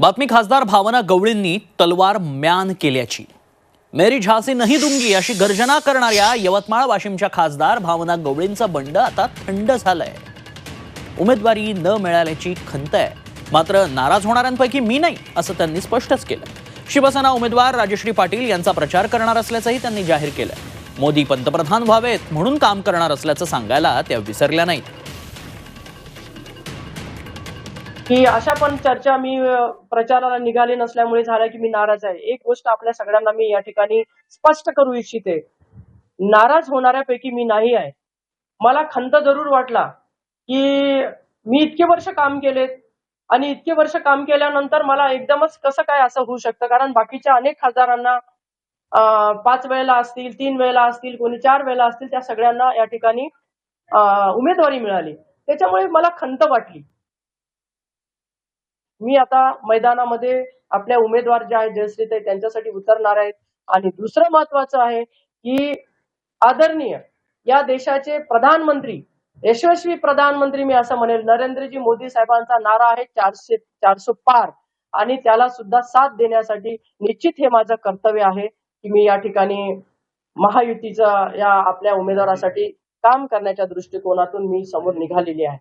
बातमी खासदार भावना गवळींनी तलवार म्यान केल्याची. मेरी झासी नाही दुंगी अशी गर्जना करणाऱ्या यवतमाळ वाशिमच्या खासदार भावना गवळींचं बंड आता थंड झालंय. उमेदवारी न मिळाल्याची खंत आहे. मात्र नाराज होणाऱ्यांपैकी मी नाही असं त्यांनी स्पष्टच केलं. शिवसेना उमेदवार राजश्री पाटील यांचा प्रचार करणार असल्याचंही त्यांनी जाहीर केलं. मोदी पंतप्रधान व्हावेत म्हणून काम करणार असल्याचं सांगायला त्या विसरल्या नाहीत. की अशा पण चर्चा मी प्रचाराला निघाले नसल्यामुळे झाल्या की मी नाराज आहे. एक गोष्ट आपल्या सगळ्यांना मी या ठिकाणी स्पष्ट करू इच्छिते. नाराज होणाऱ्यापैकी मी नाही आहे. मला खंत जरूर वाटला की मी इतके वर्ष काम केलेत आणि इतके वर्ष काम केल्यानंतर मला एकदमच कसं काय असं होऊ शकतं? कारण बाकीच्या अनेक खासदारांना पाच वेळेला असतील तीन वेळेला असतील कोणी चार वेळेला असतील त्या सगळ्यांना या ठिकाणी उमेदवारी मिळाली. त्याच्यामुळे मला खंत वाटली. मी आता मैदानामध्ये आपल्या उमेदवार जे आहेत जयश्रीताई त्यांच्यासाठी उतरणार आहेत. आणि दुसरं महत्वाचं आहे की आदरणीय या देशाचे प्रधानमंत्री यशस्वी प्रधानमंत्री मी असं म्हणेल नरेंद्रजी मोदी साहेबांचा नारा आहे चारशे चारशे पार. आणि त्याला सुद्धा साथ देण्यासाठी निश्चित हे माझं कर्तव्य आहे की मी या ठिकाणी महायुतीचा या आपल्या उमेदवारासाठी काम करण्याच्या दृष्टिकोनातून मी समोर निघालेली आहे.